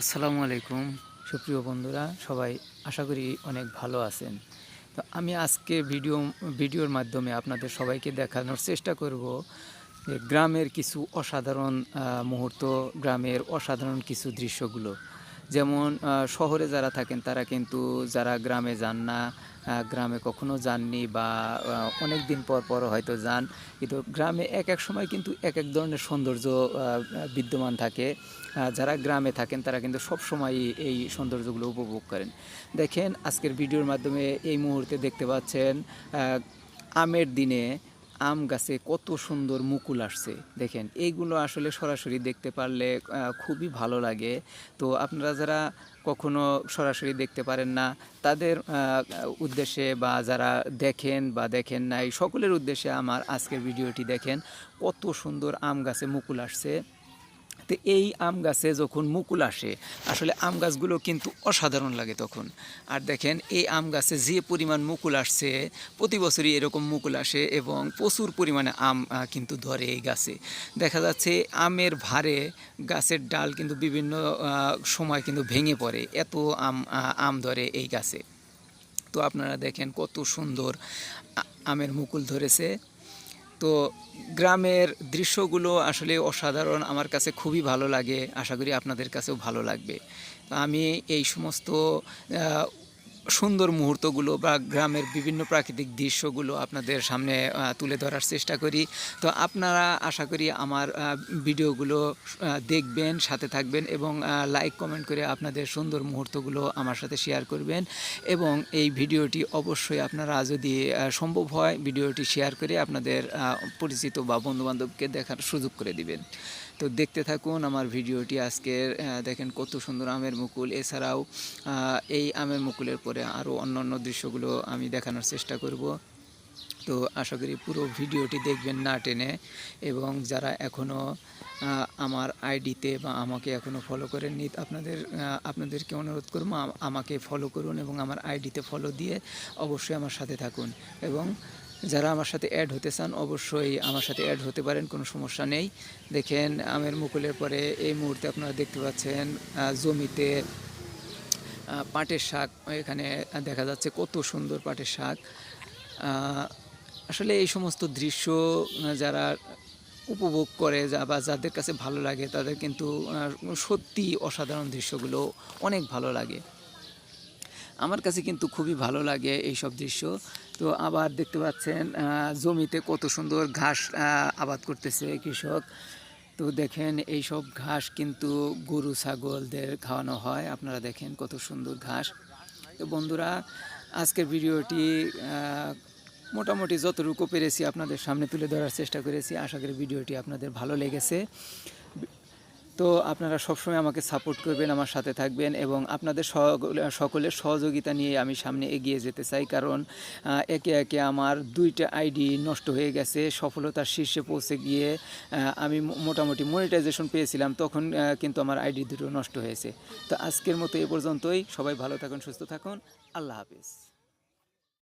আসসালামু আলাইকুম। সুপ্রিয় বন্ধুরা, সবাই আশা করি অনেক ভালো আছেন। তো আমি আজকে ভিডিও, ভিডিওর মাধ্যমে আপনাদের সবাইকে দেখানোর চেষ্টা করব যে গ্রামের কিছু অসাধারণ মুহূর্ত, গ্রামের অসাধারণ কিছু দৃশ্যগুলো। যেমন শহরে যারা থাকেন তারা কিন্তু যারা গ্রামে যান না গ্রামে কখনো যাননি বা অনেক দিন পর পর হয়তো যান। কিন্তু গ্রামে এক এক সময় কিন্তু এক এক ধরনের সৌন্দর্য বিদ্যমান থাকে। যারা গ্রামে থাকেন তারা কিন্তু সব সময় এই সৌন্দর্যগুলো উপভোগ করেন। দেখেন, আজকের ভিডিওর মাধ্যমে এই মুহূর্তে দেখতে পাচ্ছেন আমের দিনে আম গাছে কত সুন্দর মুকুল আসছে। দেখেন, এইগুলো আসলে সরাসরি দেখতে পারলে খুবই ভালো লাগে। তো আপনারা যারা কখনো সরাসরি দেখতে পারেন না, তাদের উদ্দেশ্যে বা যারা দেখেন বা দেখেন নাই, সকলের উদ্দেশ্যে আমার আজকের ভিডিওটি দেখেন। কত সুন্দর আম গাছে মুকুল আসছে। তো এই আম গাছে যখন মুকুল আসে, আসলে আম গাছগুলো কিন্তু অসাধারণ লাগে তখন। আর দেখেন, এই আম গাছে যে পরিমাণ মুকুল আসছে, প্রতি বছরই এরকম মুকুল আসে এবং প্রচুর পরিমাণে আম কিন্তু ধরে এই গাছে। দেখা যাচ্ছে আমের ভারে গাছের ডাল কিন্তু বিভিন্ন সময় কিন্তু ভেঙে পড়ে, এত আম আম ধরে এই গাছে। তো আপনারা দেখেন কত সুন্দর আমের মুকুল ধরেছে। তো গ্রামের দৃশ্যগুলো আসলে অসাধারণ আমার কাছে খুবই ভালো লাগে। আশা করি আপনাদের কাছেও ভালো লাগবে। আমি এই সমস্ত সুন্দর মুহূর্তগুলো বা গ্রামের বিভিন্ন প্রাকৃতিক দৃশ্যগুলো আপনাদের সামনে তুলে ধরার চেষ্টা করি। তো আপনারা আশা করি আমার ভিডিওগুলো দেখবেন, সাথে থাকবেন এবং লাইক কমেন্ট করে আপনাদের সুন্দর মুহূর্তগুলো আমার সাথে শেয়ার করবেন। এবং এই ভিডিওটি অবশ্যই আপনারা যদি সম্ভব হয়, ভিডিওটি শেয়ার করে আপনাদের পরিচিত বা বন্ধুবান্ধবকে দেখার সুযোগ করে দিবেন। তো দেখতে থাকুন আমার ভিডিওটি আজকের দেখেন কত সুন্দর আমের মুকুল। এছাড়াও এই আমের মুকুলের পরে আরও অন্য অন্য দৃশ্যগুলো আমি দেখানোর চেষ্টা করব। তো আশা করি পুরো ভিডিওটি দেখবেন না টেনে এবং যারা এখনও আমার আইডিতে বা আমাকে এখনও ফলো করেননি, আপনাদের আপনাদেরকে অনুরোধ করব আম- আমাকে ফলো করুন এবং আমার আইডিতে ফলো দিয়ে অবশ্যই আমার সাথে থাকুন এবং যারা আমার সাথে অ্যাড হতে চান, অবশ্যই আমার সাথে অ্যাড হতে পারেন, কোনো সমস্যা নেই। দেখেন, আমের মুকুলের পরে এই মুহূর্তে আপনারা দেখতে পাচ্ছেন জমিতে পাটের শাক, এখানে দেখা যাচ্ছে কত সুন্দর পাটের শাক। আসলে এই সমস্ত দৃশ্য যারা উপভোগ করে যা বা যাদের কাছে ভালো লাগে, তাদের কিন্তু সত্যি অসাধারণ দৃশ্যগুলো অনেক ভালো লাগে। আমার কাছে কিন্তু খুবই ভালো লাগে এই সব দৃশ্য। তো আবার দেখতে পাচ্ছেন জমিতে কত সুন্দর ঘাস আবাদ করতেছে কৃষক। তো দেখেন এই সব ঘাস কিন্তু গরু, ছাগলদের খাওয়ানো হয়। আপনারা দেখেন কত সুন্দর ঘাস। তো বন্ধুরা, আজকের ভিডিওটি মোটামুটি যতটুকু পেরেছি আপনাদের সামনে তুলে ধরার চেষ্টা করেছি। আশা করি ভিডিওটি আপনাদের ভালো লেগেছে। তো আপনারা সবসময় আমাকে সাপোর্ট করবেন, আমার সাথে থাকবেন এবং আপনাদের সকলের সহযোগিতা নিয়ে আমি সামনে এগিয়ে যেতে চাই। কারণ একে একে আমার দুইটা আইডি নষ্ট হয়ে গেছে, সফলতার শীর্ষে পৌঁছে গিয়ে আমি মোটামুটি মনিটাইজেশন পেয়েছিলাম, তখন কিন্তু আমার আইডি দুটো নষ্ট হয়েছে। তো আজকের মতো এ পর্যন্তই, সবাই ভালো থাকুন, সুস্থ থাকুন, আল্লাহ হাফিজ।